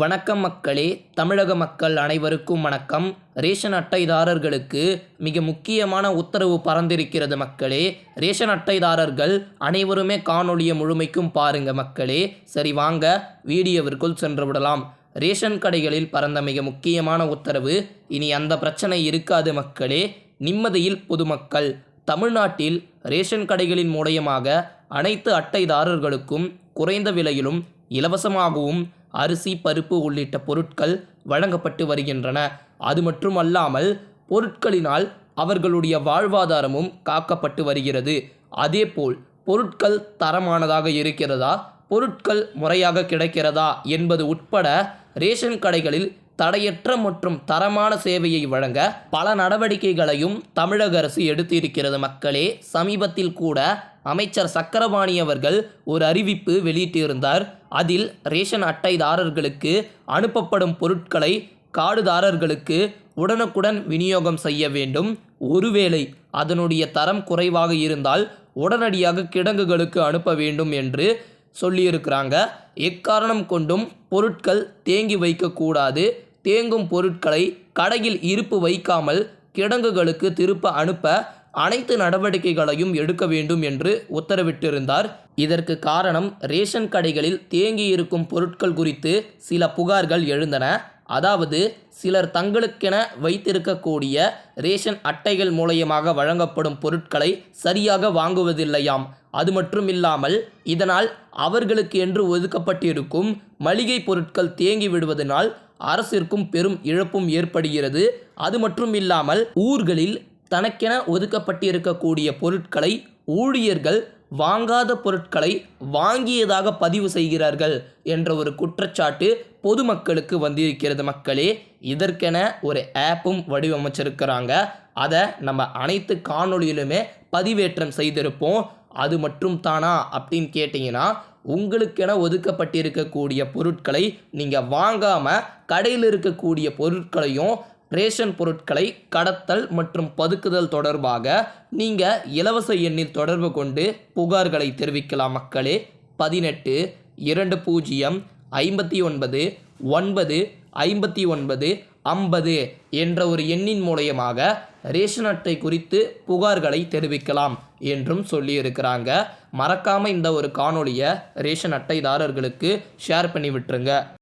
வணக்கம் மக்களே தமிழக மக்கள் அனைவருக்கும் வணக்கம். ரேஷன் அட்டைதாரர்களுக்கு மிக முக்கியமான உத்தரவு பறந்திருக்கிறது மக்களே. ரேஷன் அட்டைதாரர்கள் அனைவருமே காணொளியை முழுமைக்கும் பாருங்க மக்களே. சரி வாங்க வீடியோவிற்குள் சென்று விடலாம். ரேஷன் கடைகளில் பறந்த மிக முக்கியமான உத்தரவு இனி அந்த பிரச்சனை இருக்காது மக்களே. நிம்மதியில் பொதுமக்கள் தமிழ்நாட்டில் ரேஷன் கடைகளின் மூலயமாக அனைத்து அட்டைதாரர்களுக்கும் குறைந்த விலையிலும் இலவசமாகவும் அரிசி பருப்பு உள்ளிட்ட பொருட்கள் வழங்கப்பட்டு வருகின்றன. அது மட்டுமல்லாமல் பொருட்களினால் அவர்களுடைய வாழ்வாதாரமும் காக்கப்பட்டு வருகிறது. அதேபோல் பொருட்கள் தரமானதாக இருக்கிறதா? பொருட்கள் முறையாக கிடைக்கிறதா என்பது உட்பட ரேஷன் கடைகளில் தடையற்ற மற்றும் தரமான சேவையை வழங்க பல நடவடிக்கைகளையும் தமிழக அரசு எடுத்திருக்கிறது மக்களே. சமீபத்தில் கூட அமைச்சர் சக்கரபாணி அவர்கள் ஒரு அறிவிப்பு வெளியிட்டிருந்தார். அதில் ரேஷன் அட்டைதாரர்களுக்கு அனுப்பப்படும் பொருட்களை காடுதாரர்களுக்கு உடனுக்குடன் விநியோகம் செய்ய வேண்டும். ஒருவேளை அதனுடைய தரம் குறைவாக இருந்தால் உடனடியாக கிடங்குகளுக்கு அனுப்ப வேண்டும் என்று சொல்லியிருக்கிறாங்க. எக்காரணம் கொண்டும் பொருட்கள் தேங்கி வைக்கக்கூடாது. தேங்கும் பொருட்களை கடையில் இருப்பு வைக்காமல் கிடங்குகளுக்கு திருப்ப அனுப்ப அனைத்து நடவடிக்கைகளையும் எடுக்க வேண்டும் என்று உத்தரவிட்டிருந்தார். இதற்கு காரணம் ரேஷன் கடைகளில் தேங்கி இருக்கும் பொருட்கள் குறித்து சில புகார்கள் எழுந்தன. அதாவது சிலர் தங்களுக்கென வைத்திருக்கக்கூடிய ரேஷன் அட்டைகள் மூலயமாக வழங்கப்படும் பொருட்களை சரியாக வாங்குவதில்லையாம். அது மட்டும் இல்லாமல் இதனால் அவர்களுக்கு என்று ஒதுக்கப்பட்டிருக்கும் மளிகை பொருட்கள் தேங்கி விடுவதனால் அரசிற்கும் பெரும் இழப்பும் ஏற்படுகிறது. அது மட்டும் இல்லாமல் ஊர்களில் தனக்கென ஒதுக்கப்பட்டிருக்கக்கூடிய பொருட்களை ஊழியர்கள் வாங்காத பொருட்களை வாங்கியதாக பதிவு செய்கிறார்கள் என்ற ஒரு குற்றச்சாட்டு பொதுமக்களுக்கு வந்திருக்கிறது மக்களே. இதற்கென ஒரு ஆப்பும் வடிவமைச்சிருக்கிறாங்க. அதை நம்ம அனைத்து காணொளியிலுமே பதிவேற்றம் செய்திருப்போம். அது மட்டும் தானா அப்படின்னு கேட்டிங்கன்னா உங்களுக்கென ஒதுக்கப்பட்டிருக்கக்கூடிய பொருட்களை நீங்கள் வாங்காமல் கடையில் இருக்கக்கூடிய பொருட்களையும் ரேஷன் பொருட்களை கடத்தல் மற்றும் பதுக்குதல் தொடர்பாக நீங்கள் இலவச எண்ணில் தொடர்பு கொண்டு புகார்களை தெரிவிக்கலாம் மக்களே. பதினெட்டு இரண்டு பூஜ்ஜியம் ஐம்பத்தி ஒன்பது ஒன்பது ஐம்பத்தி ஒன்பது ஐம்பது என்ற ஒரு எண்ணின் மூலயமாக ரேஷன் அட்டை குறித்து புகார்களை தெரிவிக்கலாம் என்றும் சொல்லியிருக்கிறாங்க. மறக்காமல் இந்த ஒரு காணொளியை ரேஷன் அட்டைதாரர்களுக்கு ஷேர் பண்ணி விட்டுருங்க.